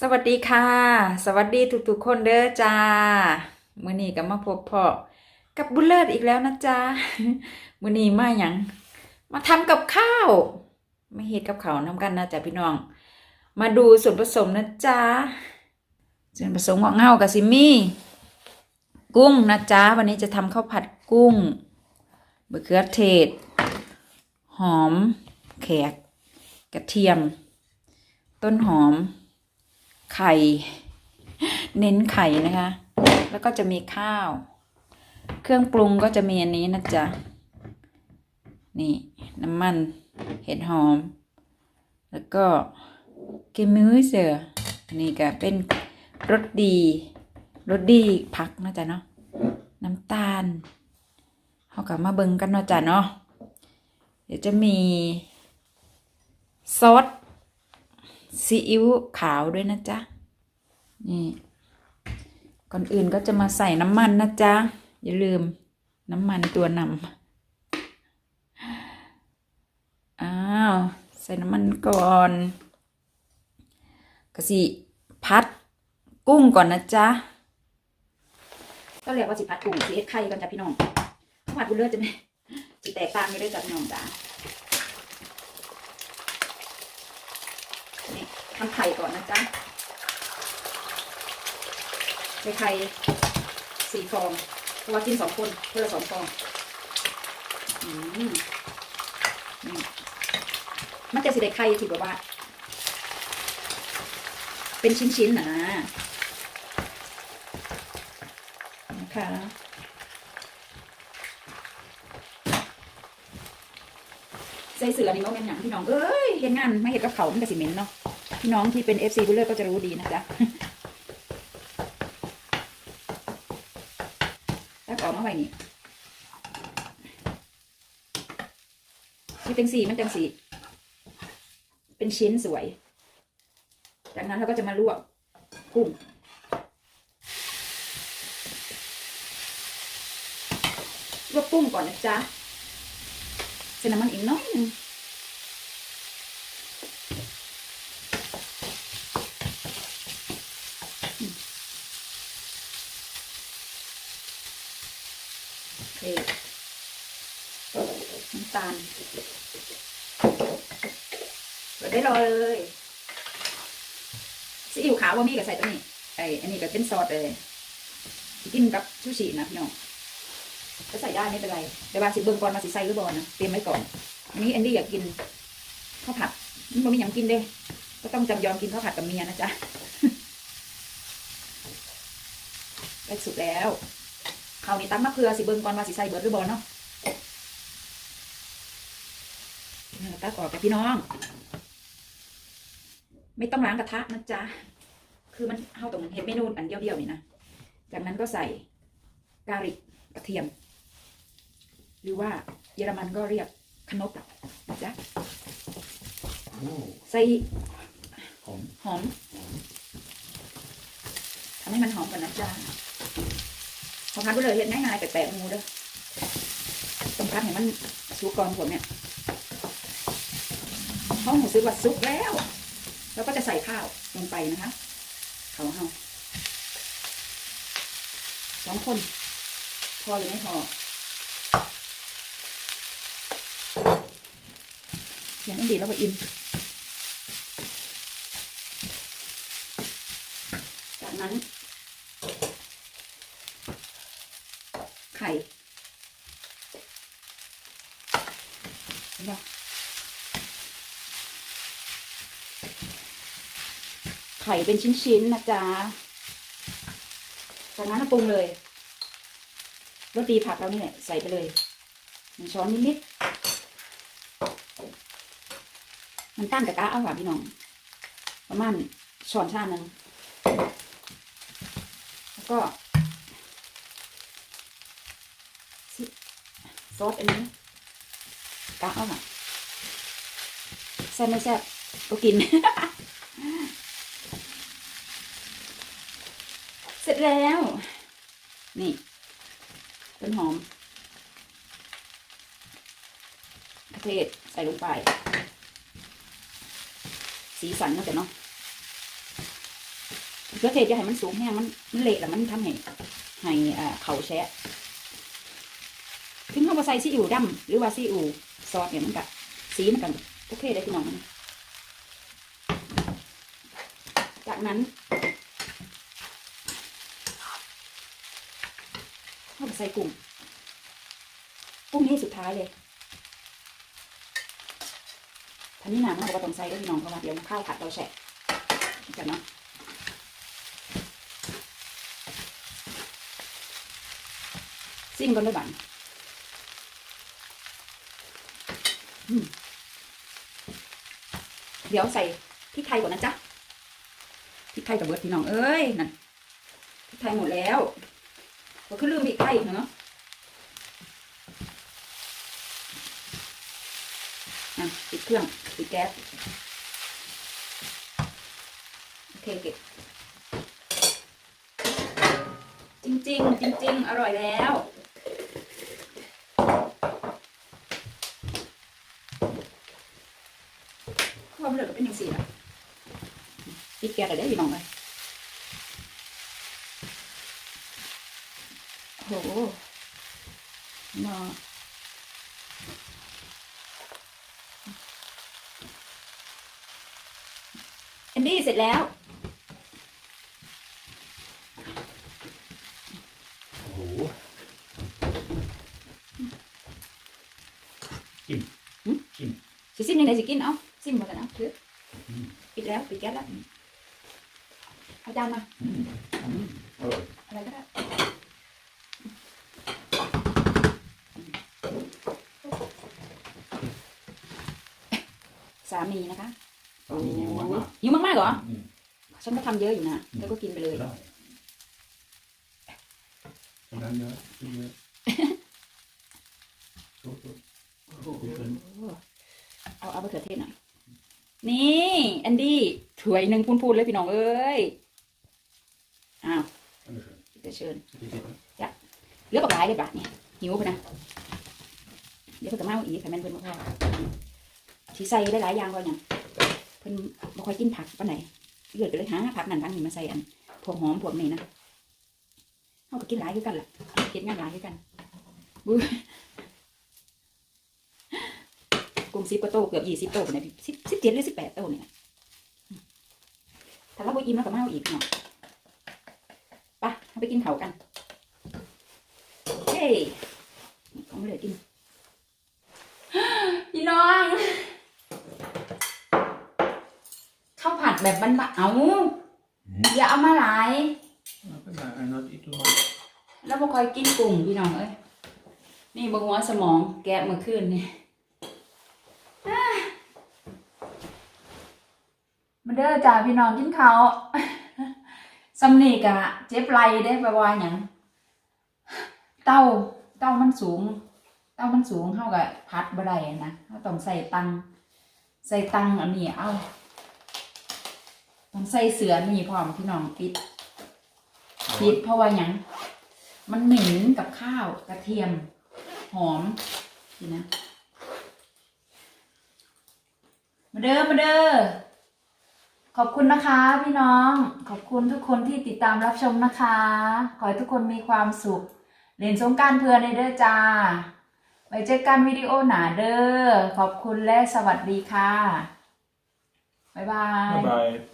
สวัสดีค่ะ สวัสดีทุกๆคนเด้อจ้ามือนี้ก็มาพบพ่อกับบุญเลิศอีกแล้วนะจ๊ะมื้อนี้มาหยังมาทำกับข้าวมาเฮ็ดกับเขาวนำกันนะจ๊ะพี่น้อง มาดูส่วนผสมนะจ๊ะส่วนผสมของเฮาก็สิมี่กุ้งนะจ๊ะวันนี้จะทำข้าวผัดกุ้งมะเขือเทศ หอม แขก กระเทียม ต้นหอม ไข่ เน้นไข่นะคะ แล้วก็จะมีข้าว เครื่องปรุงก็จะมีอันนี้นะจ๊ะ นี่น้ำมันเห็ดหอม แล้วก็เกมือเสืออันนี้ก็เป็นรสดีรสดีผักนะจ๊ะเนาะน้ำตาลเขากลับมาเบิ่งกันเนาะจ๊ะเนาะเดี๋ยวจะมีซอส ซีอิ๊วขาวด้วยนะจ๊ะ นี่ ก่อนอื่นก็จะมาใส่น้ำมันนะจ๊ะ อย่าลืมน้ำมันตัวนำอ้าว ใส่น้ำมันก่อนกะสิพัดกุ้งก่อนนะจ๊ะก็เรียกว่าสิพัดกุ้งสิเอ็ดไข่ก่อนจ้ะพี่น้องผัดบุเลือดจะไหมจะแตกต่างไม่ได้จ้ะพี่น้องจ้ะ นี่ทำไข่ก่อนนะจ๊ะใส่ไข่สี่ฟองเราะว่ากินสองคนเพื่อสองฟองอืมมันจะสิได้ไข่ที่แบบว่า เป็นชิ้นๆนะนะคะใส่เสือนี่มันเป็นอย่างพี่น้อง เอ้ยเห็นงานไม่เห็นกับเขามันก็สิเม็นเนาะ พี่น้องที่เป็นเอฟซีบุลเลอร์ก็จะรู้ดีนะจ๊ะแล้วก็เอามาไว้นี่ที่เป็นสีมันจังสี เป็นชิ้นสวย จากนั้นเราก็จะมาลวกกุ้งลวกกุ้งก่อนนะจ๊ะใส่น้ำมันอีกน้อยนึง โอเคน้ำตาลเปิดได้รอเลยซีอิ๊วขาวว่ามีกับใส่ตัวนี้ไอ้อันนี้ก็เป็นซอสเลยกินกับชูชีนะพี่น้องก็ใส่ได้ไม่เป็นไรแต่ว่าสิเบิ่งก่อนมาสิใส่หรือบอลนะเตรียมไว้ก่อนอันนี้แอนดี้อยากกินข้าวผัดมันบ่มีหยังกินเด้ ก็ต้องจำยอมกินข้าวผัดกับเมียนะจ๊ะได้สุดแล้ว คราวนี้ตั้งมะเขือสิเบิ่งก่อนว่าสิใส่เบิร์ดหรือบอลเนาะเนี่ยตักออกกับพี่น้อง ไม่ต้องล้างกระทะนะจ๊ะคือมันเข้าตรงเห็ดเมนูอันเดียวๆนี่นะจากนั้นก็ใส่กาลิกกระเทียม หรือว่าเยอรมันก็เรียกขนบนะจ๊ะโอ้ใส่หอมหอมทำให้มันหอมก่อนนะจ๊ะ พอพัดไปเลยเห็นง่ายๆแปลกๆงูเด้อต้องพัดให้มันสุกก่อนผมเนี่ยห้องหมูซื้อว่าสุกแล้ว แล้วก็จะใส่ข้าวลงไปนะคะเขาเฮาสองคนพอหรือไม่พออย่างนั้นดีแล้วก็อิ่มจากนั้น ไข่เห็นปะ ไข่เป็นชิ้นๆนะจ๊ะ จากนั้นปรุงเลยรสดีผักเรานี่แหละใส่ไปเลยหนึ่งช้อนนิดๆมันตั้งกระกะเอาค่ะพี่น้อง ประมาณช้อนชาหนึ่งแล้วก็ซอสอันนี้กะเอามาแซ่บไม่แซ่บก็กิน เสร็จแล้ว นี่ ต้นหอมกระเทศใส่ลงไป สีสันน่าจะเนาะเขือเทศจะให้มันสูงแห้งมันมันเละแล้วมันทำให้ให้อ่าเขาแชะถึงเขามาใส่ซีอิ๊วดำหรือว่าซีอิ๊วซอสเนี่ยมันก็สีมันกันโอเคเลยพี่น้องมันจากนั้นเขามา ใส่กุ้งกุ้งนี่สุดท้ายเลยทันนี้น้ำเราก็ต้องใส่ด้วยพี่น้องเพราะว่าเดี๋ยวข้าวผัดเราแฉะกันเนาะซิมกันด้วยบันเดี๋ยวใส่พริกไทยก่อนนะจ๊ะพริกไทยกับเบิร์ดพี่น้องเอ้ยนั่นพริกไทยหมดแล้ว ก็คือลืมพริกไทยอีกเนาะอะปิดเครื่องปิดแก๊สโอเคเก็บจริงๆ จริง ๆ อร่อยแล้วความเหลือก็เป็นอย่างสี่ละปิดแก๊สได้พี่น้องเลย โอ้โหมาแอนดี้เสร็จแล้วโอ้โหกินหืมกินสิซิมยังไงสิกินเอาซิมมากันเอาถือปิดแล้วปิดแก๊สแล้วเอาจานมาอร่อยอะไรก็ได้ สามีนะคะตอนนี้ยังหวานมากหิวมากๆเหรออืมฉันก็ทำเยอะอยู่นะเธอก็กินไปเลยได้ฉะนั้นเยอะกินเยอะโอ้โหโอ้โหเกินเอาเอามะเขือเทศหน่อยนี่แอนดี้ถวยหนึ่งพูนๆเลยพี่น้องเอ้ยอ้าวอันนี้คือเดี๋ยวเชิญที่ที่เหลือกกับหลายเลยบาทเนี่ยหิวไปนะเดี๋ยวเพิ่นก็มาเอาอีกค่ะแม่นเพิ่นบ่พอ สิใส่ได้หลายอย่างก่อนหยังเพิ่นบ่ค่อยกินผักปานไหนเลือดก็เลยหาผักนั่นผักนี่มาใส่อันพวกหอมพวกนี้นะเฮาก็กินหลายคือกันแหละกินงานหลายคือกันบู๊กลุ่ม10กว่าโตเกือบ20โตเนี่ย10 17หรือ18โตเนี่นะถ้าเราบ่อิ่มแล้วก็มาเอาอีกเนาะไปเอาไปกินข้ากันเฮ้ยเขาไม่เหลือกิน พี่น้องข้าวผัด แบบบ้านๆเอาอย่าเอามาหลายแล้วก็ได้อันนั้นอีกตัวแล้วบ่คอยกินกุ้งพี่น้องเอ้ยนี่บางหัวสมองแกะเมื่อคืนนี่อ่ามาเด้อจ้าพี่น้องกินข้าวสำนีกะเจ็บไหลได้แปลว่าหยังเต้าเต้ามันสูง เต้ามันสูงเท่ากับพัดบ่ได้นะเราต้องใส่ตังใส่ตังอันนี้เอา ต้องใส่เสือนี่พร้อมพี่น้องปิดปิดเพราะว่าหยังมันเหม็นกับข้าวกระเทียม หอมนี่นะมาเด้อมาเด้อขอบคุณนะคะ พี่น้อง ขอบคุณทุกคนที่ติดตามรับชมนะคะ ขอให้ทุกคนมีความสุขเล่นสงกรารเพื่อนในเด้อจ้าไว้เจอกันวิดีโอหนาเด้อขอบคุณและสวัสดีค่ะ บ๊ายบาย บ๊ายบาย